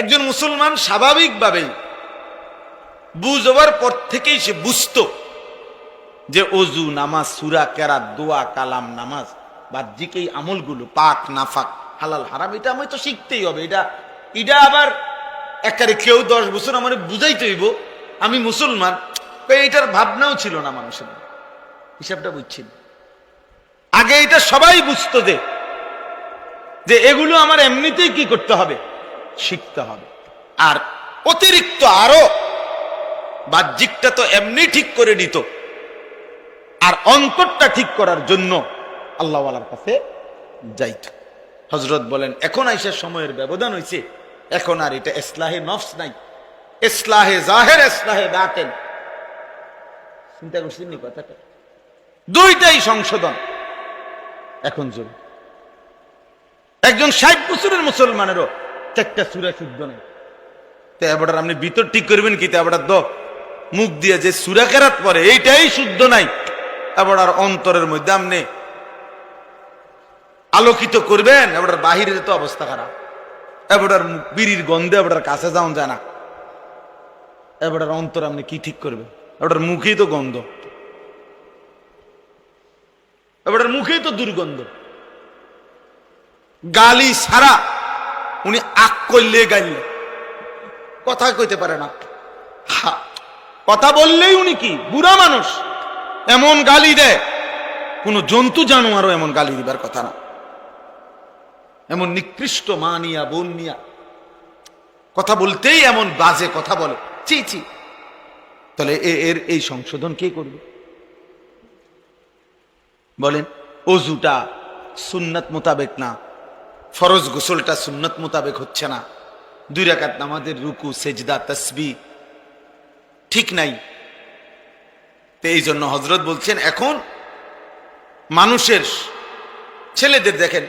একজন মুসলমান স্বাভাবিকভাবেই বুঝবার পর থেকেই সে বুঝতো যে অজু, নামাজ, সুরা, কেরাত, দোয়া, কালাম, নামাজ, বাহ্যিক এই আমলগুলো পাক, নাফাক, হালাল, হারাম, এটা আমি তো শিখতেই হবে। এটা এটা আবার একারে কেউ দশ বছর আমার বুঝাইতে হইব, আমি মুসলমান। কই এইটার ভাবনাও ছিল না মানুষের। হিসাবটা বুঝছিল আগে এটা সবাই বুঝতো যে এগুলো আমার এমনিতেই কি করতে হবে? শিখতে হবে। আর অতিরিক্ত আরও বাহ্যিকটা তো এমনি ঠিক করে নিত আর অন্তরটা ঠিক করার জন্য আল্লাহওয়ালার কাছে যাইত। হজরত বলেন, এখন আইসার সময়ের ব্যবধান হয়েছে এখন আর এটা এসলাহে নফস নাই। ইসলাহে জাহের, ইসলাহে বাতেন চিন্তা করছেন কথাটা? দুইটাই সংশোধন। এখন চল একজন ষাট বছরের মুসলমানেরও চারটা সুরা শুদ্ধ নেই। তো এবার আপনি ভিতর ঠিক করবেন কি? তো এবার দ মুখ দিয়ে যে সুরা কেরাত পরে এইটাই শুদ্ধ নাই। এবার অন্তরের মধ্যে আপনি আলোকিত করবেন এবার বাহিরের তো অবস্থা খারাপ। এবার বিড়ির গন্ধে এবার কাছে যাওয়া যায় না। এবার অন্তর আপনি কি ঠিক করবেন? এবার মুখেই তো গন্ধ। এবার মুখেই তো দুর্গন্ধ। গালি ছাড়া উনি আক করলে গাইলে। কথা কইতে পারে না। কথা বললেই উনি কি? বুড়া মানুষ। এমন গালি দেয়। কোন জন্তু জানোয়ারও এমন গালি দিবার কথা না। এমন নিকৃষ্ট মা নিয়া বোন নিয়া। কথা বলতেই এমন বাজে কথা বলে। চি চি তাহলে এ- এর এই সংশোধন কে করবে? বলেন অজুটা সুন্নত মোতাবেক না। ফরজ গোসলটা সুন্নত মোতাবেক হচ্ছে না। দুই রাকাত নামাজের রুকু, সেজদা তসবি ঠিক নাই। তো এই জন্য হজরত বলছেন, এখন মানুষের ছেলেদের দেখেন,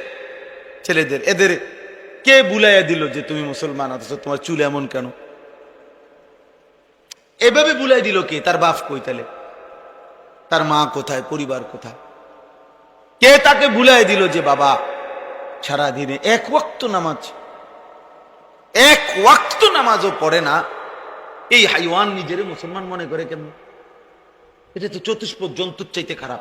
ছেলেদের, এদের কে বুলাইয়া দিল যে তুমি মুসলমান, অথচ তোমার চুল এমন কেন? এভাবে বুলাই দিল কে? তার বাপ কই তাহলে? তার মা কোথায়? পরিবার কোথায়? কে তাকে বুলাই দিল যে বাবা সারাদিনে এক ওয়াক্ত নামাজ। এক ওয়াক্ত নামাজও পড়ে না। এই হাইওয়ান নিজের মুসলমান মনে করে কেমন? এটা তো চতুষ্পদ জন্তুর চাইতে খারাপ।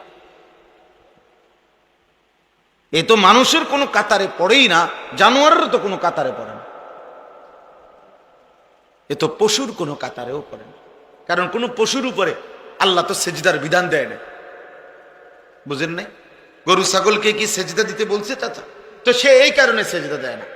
এ তো মানুষের কোনো কাতারে পড়েই না জানোয়ারের তো কোনো কাতারে পড়ে না। এ তো পশুর কোনো কাতারেও পড়ে না। কারণ কোনো পশুর উপরে আল্লাহ তো সেজদার বিধান দেয় না। বুঝেন নাই? গরু, ছাগলকে কি সেজদা দিতে বলছে চাচা? তো সে এই কারণে সেজদা দেয় না।